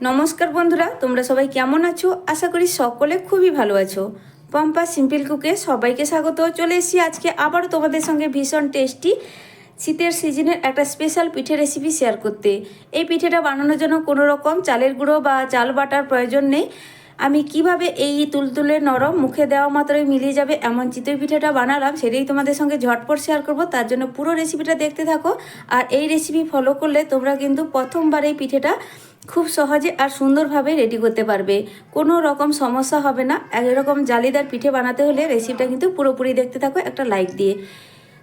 নমস্কার বন্ধুরা, তোমরা সবাই কেমন আছো? আশা করি সকলে খুবই ভালো আছো। পম্পা সিম্পল কুকে সবাইকে স্বাগত। চলে এসেছি আজকে আবারও তোমাদের সঙ্গে ভীষণ টেস্টি শীতের সিজনের একটা স্পেশাল পিঠে রেসিপি শেয়ার করতে। এই পিঠেটা বানানোর জন্য কোনো রকম চালের গুঁড়ো বা চাল বাটার প্রয়োজন নেই। আমি কীভাবে এই তুলতুলে নরম মুখে দেওয়া মাত্রই মিলিয়ে যাবে এমন চিতই পিঠাটা বানালাম সেটাই তোমাদের সঙ্গে ঝটপট শেয়ার করব। তার জন্য পুরো রেসিপিটা দেখতে থাকো। আর এই রেসিপি ফলো করলে তোমরা কিন্তু প্রথমবার এই পিঠেটা খুব সহজে আর সুন্দরভাবে রেডি করতে পারবে। কোনো রকম সমস্যা হবে না। এরকম জালিদার পিঠে বানাতে হলে রেসিপিটা কিন্তু পুরোপুরি দেখতে থাকো, একটা লাইক দিয়ে।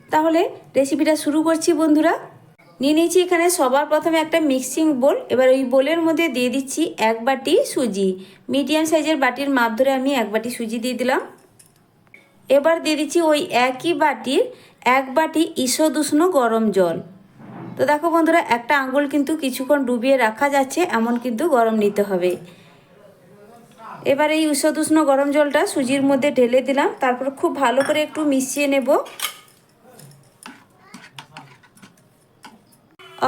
তাহলে রেসিপিটা শুরু করছি বন্ধুরা। নিয়ে নিয়েছি এখানে সবার প্রথমে একটা মিক্সিং বোল এবার ওই বোলের মধ্যে দিয়ে দিচ্ছি এক বাটি সুজি। মিডিয়াম সাইজের বাটির মাপ ধরে আমি এক বাটি সুজি দিয়ে দিলাম। এবার দিয়ে দিচ্ছি ওই একই বাটির এক বাটি ঈষদুষ্ণ গরম জল। তো দেখো বন্ধুরা, একটা আঙ্গুল কিন্তু কিছুক্ষণ ডুবিয়ে রাখা যাচ্ছে, এমন কিন্তু গরম নিতে হবে। এবার এই উষ্ণ গরম জলটা সুজির মধ্যে ঢেলে দিলাম, তারপর খুব ভালো করে একটু মিশিয়ে নেব।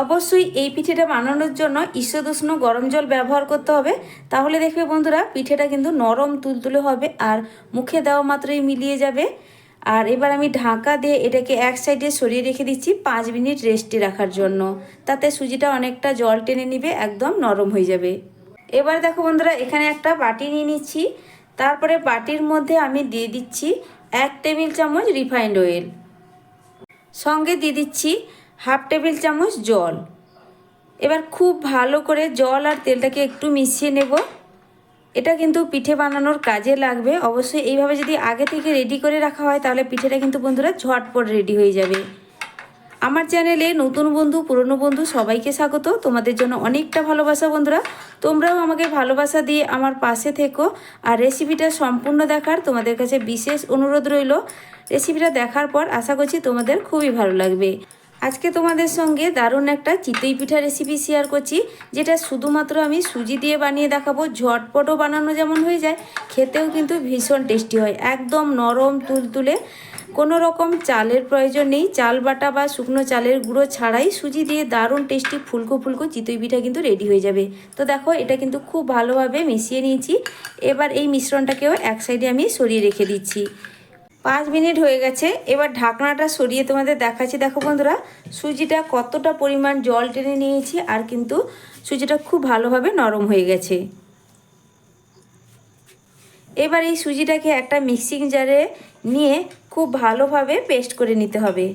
অবশ্যই এই পিঠেটা বানানোর জন্য ঈষদুষ্ণ গরম জল ব্যবহার করতে হবে। তাহলে দেখবে বন্ধুরা, পিঠেটা কিন্তু নরম তুলতুলে হবে আর মুখে দেওয়া মাত্রই মিলিয়ে যাবে। আর এবার আমি ঢাকা দিয়ে এটাকে এক সাইডে সরিয়ে রেখে দিচ্ছি পাঁচ মিনিট রেস্টে রাখার জন্য। তাতে সুজিটা অনেকটা জল টেনে নিবে, একদম নরম হয়ে যাবে। এবার দেখো বন্ধুরা, এখানে একটা বাটি নিয়ে নিচ্ছি। তারপরে বাটির মধ্যে আমি দিয়ে দিচ্ছি এক টেবিল চামচ রিফাইন্ড অয়েল সঙ্গে দিয়ে দিচ্ছি হাফ টেবিল চামচ জল। এবার খুব ভালো করে জল আর তেলটাকে একটু মিশিয়ে নেব। এটা কিন্তু পিঠে বানানোর কাজে লাগবে। অবশ্যই এইভাবে যদি আগে থেকে রেডি করে রাখা হয়, তাহলে পিঠেটা কিন্তু বন্ধুরা ঝটপট রেডি হয়ে যাবে। আমার চ্যানেলে নতুন বন্ধু, পুরনো বন্ধু সবাইকে স্বাগত। তোমাদের জন্য অনেকটা ভালোবাসা বন্ধুরা। তোমরাও আমাকে ভালোবাসা দিয়ে আমার পাশে থেকো। আর রেসিপিটা সম্পূর্ণ দেখার তোমাদের কাছে বিশেষ অনুরোধ রইল। রেসিপিটা দেখার পর আশা করছি তোমাদের খুবই ভালো লাগবে। আজকে তোমাদের সঙ্গে দারুণ একটা চিতই পিঠা রেসিপি শেয়ার করছি, যেটা শুধুমাত্র আমি সুজি দিয়ে বানিয়ে দেখাবো। ঝটপটও বানানো যেমন হয়ে যায়, খেতেও কিন্তু ভীষণ টেস্টি হয়। একদম নরম, তুলতুলে, কোনো রকম চালের প্রয়োজন নেই। চাল বাটা বা শুকনো চালের গুঁড়ো ছাড়াই সুজি দিয়ে দারুণ টেস্টি ফুলকো ফুলকো চিতই পিঠা কিন্তু রেডি হয়ে যাবে। তো দেখো, এটা কিন্তু খুব ভালোভাবে মিশিয়ে নিয়েছি। এবার এই মিশ্রণটাকেও এক সাইডে আমি সরিয়ে রেখে দিচ্ছি। পাঁচ মিনিট হয়ে গেছে। এবার ঢাকনাটা সরিয়ে তোমাদের দেখাচ্ছি। দেখো বন্ধুরা, সুজিটা কতটা পরিমাণ জল টেনে নিয়েছি আর কিন্তু সুজিটা খুব ভালোভাবে নরম হয়ে গেছে। এবার এই সুজিটাকে একটা মিক্সিং জারে নিয়ে খুব ভালোভাবে পেস্ট করে নিতে হবে।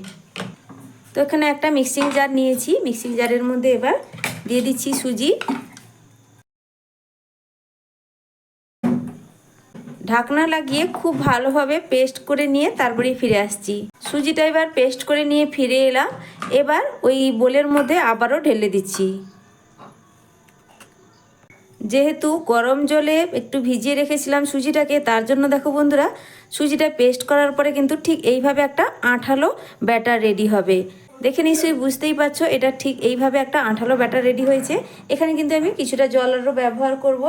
তো এখানে একটা মিক্সিং জার নিয়েছি। মিক্সিং জারের মধ্যে এবার দিয়ে দিচ্ছি সুজি। ঢাকনা লাগিয়ে খুব ভালোভাবে পেস্ট করে নিয়ে তারপরে ফিরে আসছি। সুজিটা এবার পেস্ট করে নিয়ে ফিরে এলাম। এবার ওই বোলের মধ্যে আবারও ঢেলে দিচ্ছি। যেহেতু গরম জলে একটু ভিজিয়ে রেখেছিলাম সুজিটাকে, তার জন্য দেখো বন্ধুরা, সুজিটা পেস্ট করার পরে কিন্তু ঠিক এইভাবে একটা আঠালো ব্যাটার রেডি হবে। দেখে নিশ্চয়ই বুঝতেই পারছ, এটা ঠিক এইভাবে একটা আঠালো ব্যাটার রেডি হয়েছে। এখানে কিন্তু আমি কিছুটা জলেরও ব্যবহার করব।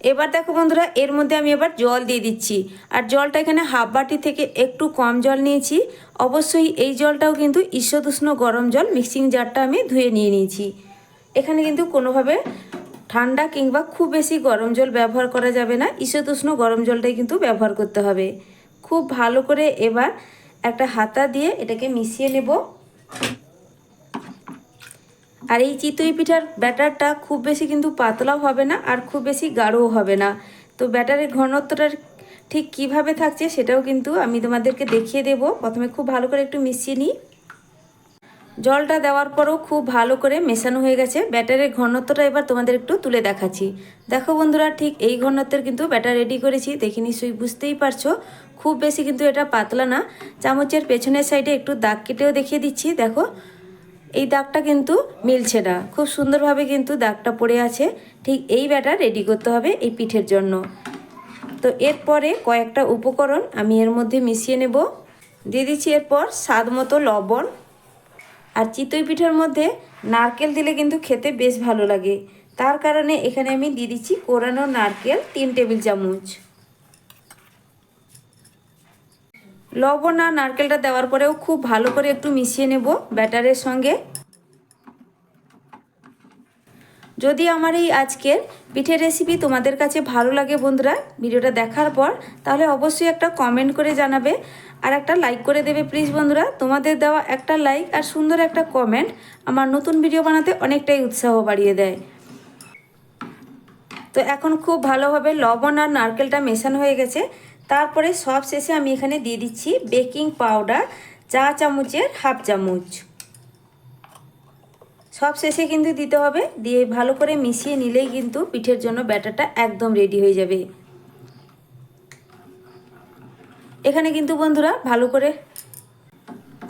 এবার দেখো বন্ধুরা, এর মধ্যে আমি এবার জল দিয়ে দিচ্ছি। আর জলটা এখানে হাফ বাটি থেকে একটু কম জল নিয়েছি। অবশ্যই এই জলটাও কিন্তু ঈষদুষ্ণ গরম জল মিক্সিং জারটা আমি ধুয়ে নিয়ে নিয়েছি। এখানে কিন্তু কোনোভাবে ঠান্ডা কিংবা খুব বেশি গরম জল ব্যবহার করা যাবে না। ঈষদুষ্ণ গরম জলটাই কিন্তু ব্যবহার করতে হবে। খুব ভালো করে এবার একটা হাতা দিয়ে এটাকে মিশিয়ে নেব। আর এই চিতই পিঠার ব্যাটারটা খুব বেশি কিন্তু পাতলাও হবে না আর খুব বেশি গাঢ়ও হবে না। তো ব্যাটারের ঘনত্বটা ঠিক কীভাবে থাকছে সেটাও কিন্তু আমি তোমাদেরকে দেখিয়ে দেব। প্রথমে খুব ভালো করে একটু মিশিয়ে নিই। জলটা দেওয়ার পরও খুব ভালো করে মেশানো হয়ে গেছে। ব্যাটারের ঘনত্বটা এবার তোমাদের একটু তুলে দেখাচ্ছি। দেখো বন্ধুরা, ঠিক এই ঘনত্বের কিন্তু ব্যাটার রেডি করেছি। দেখে নিশ্চয়ই বুঝতেই পারছ, খুব বেশি কিন্তু এটা পাতলা না। চামচের পেছনের সাইডে একটু দাগ কেটেও দেখিয়ে দিচ্ছি। দেখো এই দাগটা কিন্তু মিলছে না। খুব সুন্দরভাবে কিন্তু দাগটা পড়ে আছে। ঠিক এই ব্যাটা রেডি করতে হবে এই পিঠের জন্য। তো এরপরে কয়েকটা উপকরণ আমি এর মধ্যে মিশিয়ে নেব। দিয়ে দিচ্ছি এরপর স্বাদ মতো লবণ। আর চিতই পিঠার মধ্যে নারকেল দিলে কিন্তু খেতে বেশ ভালো লাগে। তার কারণে এখানে আমি দিয়ে দিচ্ছি কোরানো নারকেল তিন টেবিল চামচ। লবণ আর নারকেলটা দেওয়ার পরেও খুব ভালো করে একটু মিশিয়ে নেব ব্যাটারের সঙ্গে। যদি আমার এই আজকের পিঠের রেসিপি তোমাদের কাছে ভালো লাগে বন্ধুরা ভিডিওটা দেখার পর, তাহলে অবশ্যই একটা কমেন্ট করে জানাবে আর একটা লাইক করে দেবে প্লিজ বন্ধুরা। তোমাদের দেওয়া একটা লাইক আর সুন্দর একটা কমেন্ট আমার নতুন ভিডিও বানাতে অনেকটাই উৎসাহ বাড়িয়ে দেয়। তো এখন খুব ভালোভাবে লবণ আর নারকেলটা মেশানো হয়ে গেছে। তারপরে সব শেষে আমি এখানে দিয়ে দিচ্ছি বেকিং পাউডার চা চামচের হাফ চামচ। সব শেষে কিন্তু দিতে হবে, দিয়ে ভালো করে মিশিয়ে নিলেই কিন্তু পিঠের জন্য ব্যাটারটা একদম রেডি হয়ে যাবে। এখানে কিন্তু বন্ধুরা ভালো করে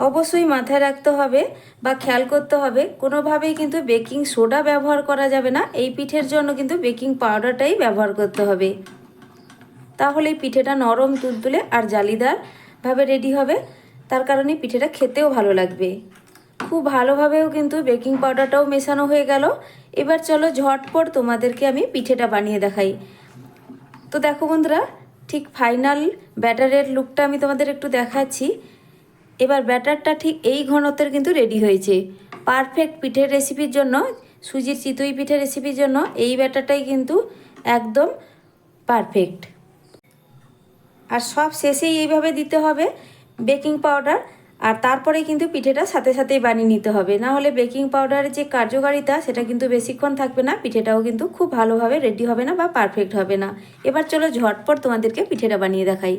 অবশ্যই মাথায় রাখতে হবে বা খেয়াল করতে হবে, কোনোভাবেই কিন্তু বেকিং সোডা ব্যবহার করা যাবে না, এই পিঠের জন্য কিন্তু বেকিং পাউডারটাই ব্যবহার করতে হবে। তাহলে এই পিঠেটা নরম তুলতুলে আর জালিদারভাবে রেডি হবে। তার কারণে পিঠেটা খেতেও ভালো লাগবে। খুব ভালোভাবেও কিন্তু বেকিং পাউডারটাও মেশানো হয়ে গেল। এবার চলো ঝটপট তোমাদেরকে আমি পিঠেটা বানিয়ে দেখাই। তো দেখো বন্ধুরা, ঠিক ফাইনাল ব্যাটারের লুকটা আমি তোমাদের একটু দেখাচ্ছি। এবার ব্যাটারটা ঠিক এই ঘনত্বের কিন্তু রেডি হয়েছে। পারফেক্ট পিঠের রেসিপির জন্য, সুজির চিতই পিঠের রেসিপির জন্য এই ব্যাটারটাই কিন্তু একদম পারফেক্ট আর সব শেষেই এইভাবে দিতে হবে বেকিং পাউডার। আর তারপরে কিন্তু পিঠেটা সাথে সাথেই বানিয়ে নিতে হবে। না হলে বেকিং পাউডারের যে কার্যকারিতা, সেটা কিন্তু বেশিক্ষণ থাকবে না। পিঠেটাও কিন্তু খুব ভালোভাবে রেডি হবে না বা পারফেক্ট হবে না। এবার চলো ঝটপট তোমাদেরকে পিঠেটা বানিয়ে দেখাই।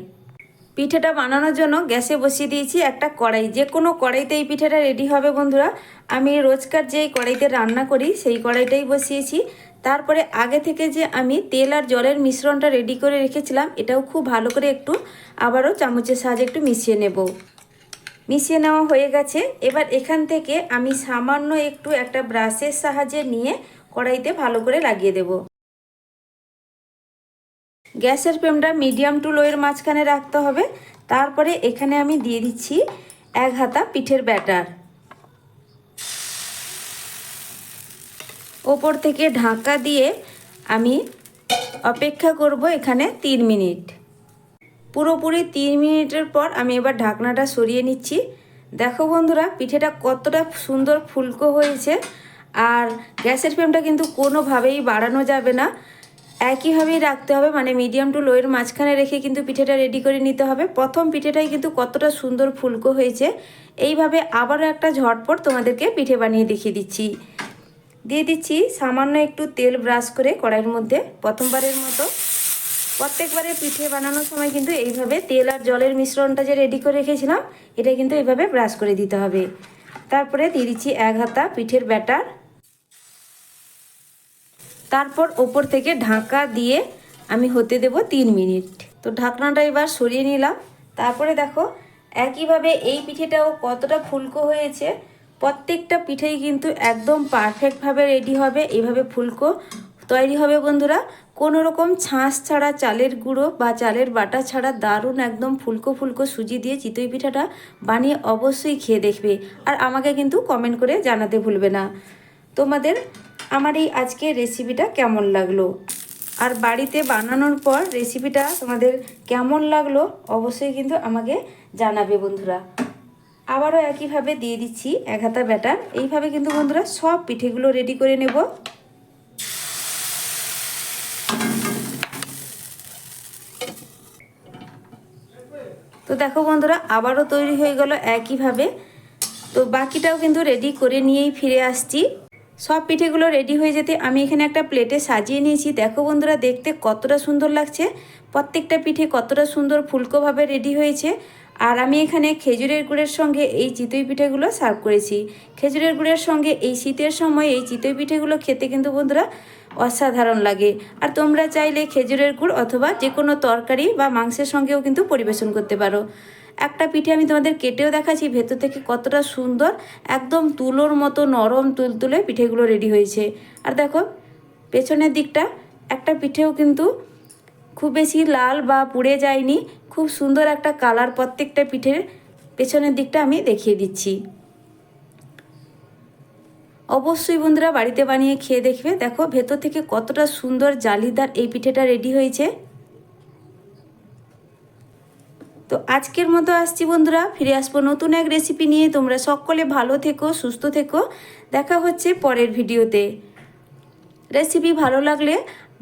পিঠেটা বানানোর জন্য গ্যাসে বসিয়ে দিয়েছি একটা কড়াই। যে কোনো কড়াইতে এই পিঠেটা রেডি হবে বন্ধুরা। আমি রোজকার যেই কড়াইতে রান্না করি, সেই কড়াইটাই বসিয়েছি। তারপরে আগে থেকে যে আমি তেল আর জলের মিশ্রণটা রেডি করে রেখেছিলাম, এটাও খুব ভালো করে একটু আবারও চামচের সাহায্যে একটু মিশিয়ে নেব। মিশিয়ে নেওয়া হয়ে গেছে। এবার এখান থেকে আমি সামান্য একটু একটা ব্রাশের সাহায্যে নিয়ে কড়াইতে ভালো করে লাগিয়ে দেব। গ্যাসের ফ্লেমটা মিডিয়াম টু লোয়ের মাঝখানে রাখতে হবে। তারপরে এখানে আমি দিয়ে দিচ্ছি এক হাতা পিঠের ব্যাটার। ওপর থেকে ঢাকা দিয়ে আমি অপেক্ষা করব এখানে তিন মিনিট। পুরোপুরি তিন মিনিটের পর আমি এবার ঢাকনাটা সরিয়ে নিচ্ছি। দেখো বন্ধুরা, পিঠেটা কতটা সুন্দর ফুলকো হয়েছে। আর গ্যাসের ফ্লেমটা কিন্তু কোনোভাবেই বাড়ানো যাবে না। একইভাবেই রাখতে হবে মানে মিডিয়াম টু লোয়ের মাঝখানে রেখে কিন্তু পিঠেটা রেডি করে নিতে হবে। প্রথম পিঠেটাই কিন্তু কতটা সুন্দর ফুলকো হয়েছে, এইভাবে আবারও একটা ঝটপট তোমাদেরকে পিঠে বানিয়ে দেখিয়ে দিচ্ছি। দিয়ে দিচ্ছি সামান্য একটু তেল ব্রাশ করে কড়াইয়ের মধ্যে, প্রথমবারের মতো। প্রত্যেকবারে পিঠে বানানোর সময় কিন্তু এইভাবে তেল আর জলের মিশ্রণটা যে রেডি করে রেখেছিলাম, এটা কিন্তু এইভাবে ব্রাশ করে দিতে হবে। তারপরে দিয়ে দিচ্ছি এক হাতা পিঠের ব্যাটার। তারপর ওপর থেকে ঢাকা দিয়ে আমি হতে দেব তিন মিনিট। তো ঢাকনাটা এবার সরিয়ে নিলাম। তারপরে দেখো, একইভাবে এই পিঠেটাও কতটা ফুলকো হয়েছে। প্রত্যেকটা পিঠেই কিন্তু একদম পারফেক্টভাবে রেডি হবে এইভাবে ফুলকো তৈরি হবে বন্ধুরা। কোনো রকম ছাঁচ ছাড়া, চালের গুঁড়ো বা চালের বাটা ছাড়া দারুণ একদম ফুলকো ফুলকো সুজি দিয়ে চিতই পিঠাটা বানিয়ে অবশ্যই খেয়ে দেখবে। আর আমাকে কিন্তু কমেন্ট করে জানাতে ভুলবে না। তোমাদের আমার এই আজকের রেসিপিটা কেমন লাগল? আর বাড়িতে বানানোর পর রেসিপিটা তোমাদের কেমন লাগল অবশ্যই কিন্তু আমাকে জানাবে বন্ধুরা। আবারও একইভাবে দিয়ে দিচ্ছি এক হাতা ব্যাটার। এইভাবে কিন্তু বন্ধুরা সব পিঠেগুলো রেডি করে নেব। তো দেখো বন্ধুরা, আবারও তৈরি হয়ে গেল একইভাবে। তো বাকিটাও কিন্তু রেডি করে নিয়েই ফিরে আসছি। সব পিঠেগুলো রেডি হয়ে যেতে আমি এখানে একটা প্লেটে সাজিয়ে নিয়েছি। দেখো বন্ধুরা, দেখতে কতটা সুন্দর লাগছে। প্রত্যেকটা পিঠে কতটা সুন্দর ফুলকোভাবে রেডি হয়েছে। আর আমি এখানে খেজুরের গুড়ের সঙ্গে এই চিতই পিঠেগুলো সার্ভ করেছি। খেজুরের গুড়ের সঙ্গে এই শীতের সময় এই চিতই পিঠেগুলো খেতে কিন্তু বন্ধুরা অসাধারণ লাগে। আর তোমরা চাইলে খেজুরের গুড় অথবা যে কোনো তরকারি বা মাংসের সঙ্গেও কিন্তু পরিবেশন করতে পারো। একটা পিঠে আমি তোমাদের কেটেও দেখাচ্ছি, ভেতর থেকে কতটা সুন্দর, একদম তুলোর মতো নরম তুলতুলে পিঠেগুলো রেডি হয়েছে। আর দেখো, পেছনের দিকটা, একটা পিঠেও কিন্তু খুব বেশি লাল বা পুড়ে যায়নি, খুব সুন্দর একটা কালার প্রত্যেকটা পিঠের পেছনের দিকটা আমি দেখিয়ে দিচ্ছি। অবশ্যই বন্ধুরা বাড়িতে বানিয়ে খেয়ে দেখবে, দেখো ভেতর থেকে কতটা সুন্দর জালিদার এই পিঠেটা রেডি হয়েছে। তো আজকের মতো আসছি বন্ধুরা, ফিরে আসব নতুন এক রেসিপি নিয়ে। তোমরা সকলে ভালো থেকো, সুস্থ থেকো। দেখা হচ্ছে পরের ভিডিওতে। রেসিপি ভালো লাগলে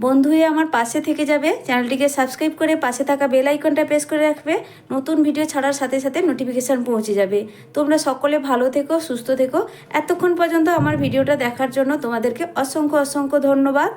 বন্ধু হয়ে আমার পাশে থেকে যাবে। চ্যানেলটিকে সাবস্ক্রাইব করে পাশে থাকা বেল আইকনটা প্রেস করে রাখবে। নতুন ভিডিও ছাড়ার সাথে সাথে নোটিফিকেশান পৌঁছে যাবে। তোমরা সকলে ভালো থেকো, সুস্থ থেকো। এতক্ষণ পর্যন্ত আমার ভিডিওটা দেখার জন্য তোমাদেরকে অসংখ্য অসংখ্য ধন্যবাদ।